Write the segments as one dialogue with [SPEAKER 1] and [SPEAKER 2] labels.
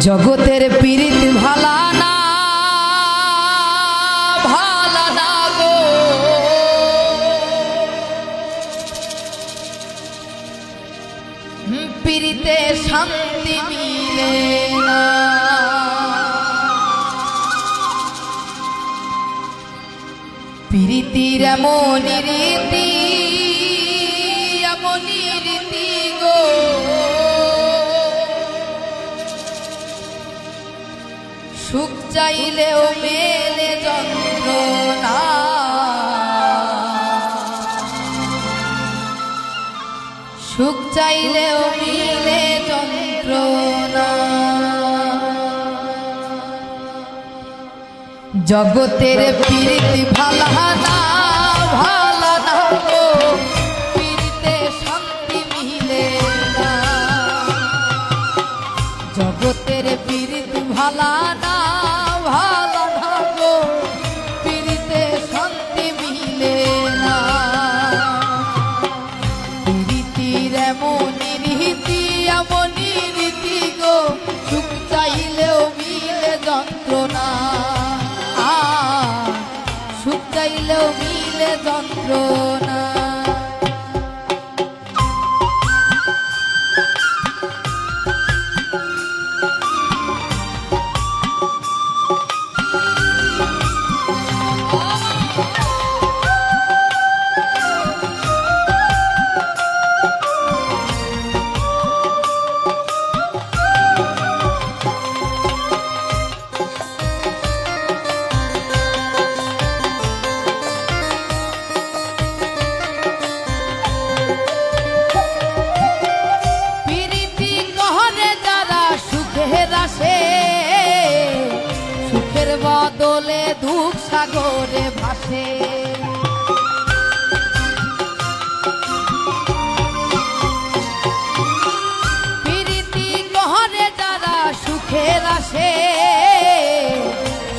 [SPEAKER 1] জগতের পীড়িত ভালা না ভালা না গো। পীড়িতে শান্তি মিলে না। পীড়িতির এমন সুখ চাইলেও মেলে যন্ত্রণা সুখ চাইলেও মিলে যন্ত্রণা জগতের প্রীতি ভালা না ভালা না যন্ত্রণা সাগরে ভাসে। প্রীতি কহরে যারা সুখের আসে,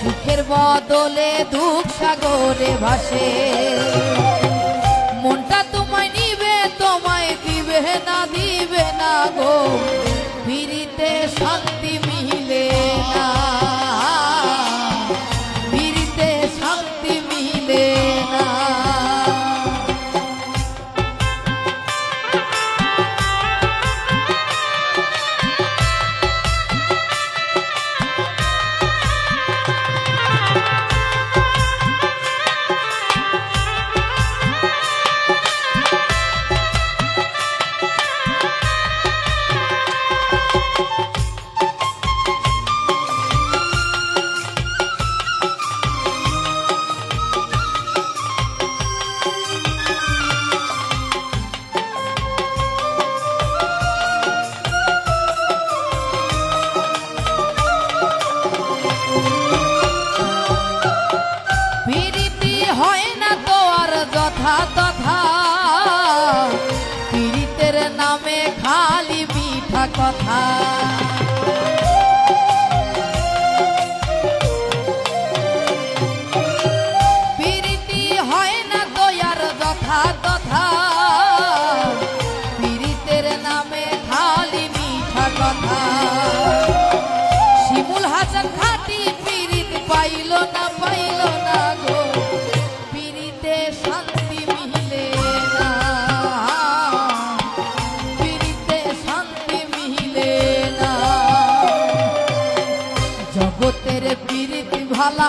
[SPEAKER 1] সুখের বদলে দুঃখ সাগরে ভাসে। মনটা তোমায় নিবে, তোমায় দিবে না দিবে না গো। ফিরিতে শান্তি মিলে না। হয় না তো আর যথা তথা পীড়িতের নামে খালি মিঠা কথা। পিরিত ভালা